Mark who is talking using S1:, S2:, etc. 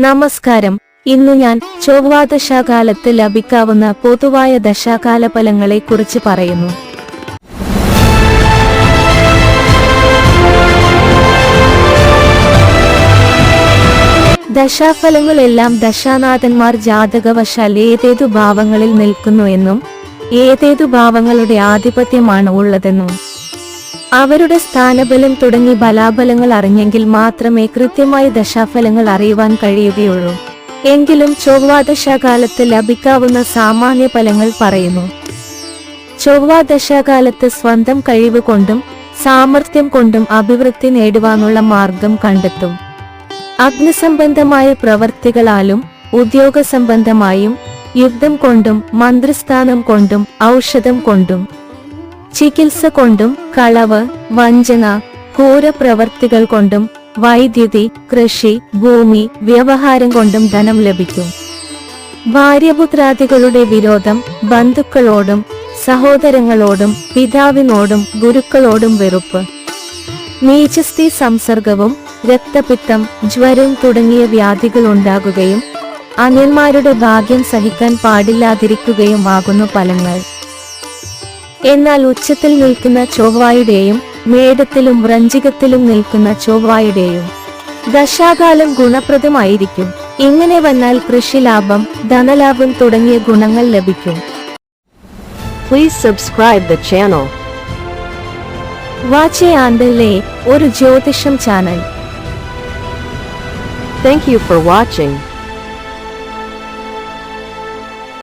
S1: നമസ്കാരം. ഇന്ന് ഞാൻ ചൊവ്വാദശാകാലത്ത് ലഭിക്കാവുന്ന പൊതുവായ ദശാകാല ഫലങ്ങളെ കുറിച്ച് പറയുന്നു. ദശാഫലങ്ങളെല്ലാം ദശാനാഥന്മാർ ജാതകവശാൽ ഏതേതു ഭാവങ്ങളിൽ നിൽക്കുന്നു എന്നും ഏതേതു ഭാവങ്ങളുടെ ആധിപത്യമാണ് ഉള്ളതെന്നും അവരുടെ സ്ഥാനബലം തുടങ്ങി ബലാബലങ്ങൾ അറിഞ്ഞെങ്കിൽ മാത്രമേ കൃത്യമായ ദശാഫലങ്ങൾ അറിയുവാൻ കഴിയുകയുള്ളൂ. എങ്കിലും ചൊവ്വാദശാകാലത്ത് ലഭിക്കാവുന്ന സാമാന്യ ഫലങ്ങൾ പറയുന്നു. ചൊവ്വാദശാകാലത്ത് സ്വന്തം കഴിവ് കൊണ്ടും സാമർഥ്യം കൊണ്ടും അഭിവൃദ്ധി നേടുവാനുള്ള മാർഗം കണ്ടെത്തും. അഗ്നിസംബന്ധമായ പ്രവർത്തികളാലും ഉദ്യോഗ സംബന്ധമായും യുദ്ധം കൊണ്ടും മന്ത്രിസ്ഥാനം കൊണ്ടും ഔഷധം കൊണ്ടും ചികിത്സ കൊണ്ടും കളവ് വഞ്ചന ഘോരപ്രവർത്തികൾ കൊണ്ടും വൈദ്യുതി കൃഷി ഭൂമി വ്യവഹാരം കൊണ്ടും ധനം ലഭിക്കും. ഭാര്യപുത്രാദികളുടെ വിരോധം ബന്ധുക്കളോടും സഹോദരങ്ങളോടും പിതാവിനോടും ഗുരുക്കളോടും വെറുപ്പ്. നീചസ്ഥി സംസർഗവും രക്തപിത്തം ജ്വരം തുടങ്ങിയ വ്യാധികൾ ഉണ്ടാകുകയും അന്യന്മാരുടെ ഭാഗ്യം സഹിക്കാൻ പാടില്ലാതിരിക്കുകയും ആകുന്നു ഫലങ്ങൾ. എന്നാൽ ഉച്ചത്തിൽ നിൽക്കുന്ന ചൊവ്വായുടെയും മേടത്തിലും വ്രഞ്ചികത്തിലും നിൽക്കുന്ന ചൊവ്വായുടെയും ദശാകാലം ഗുണപ്രദമായിരിക്കും ഇങ്ങനെ വന്നാൽ കൃഷിലാഭം ധനലാഭം തുടങ്ങിയ ഗുണങ്ങൾ ലഭിക്കും
S2: Please subscribe the channel.
S1: വാച്ചെ ഒരു ജ്യോതിഷം channel
S2: thank you for watching.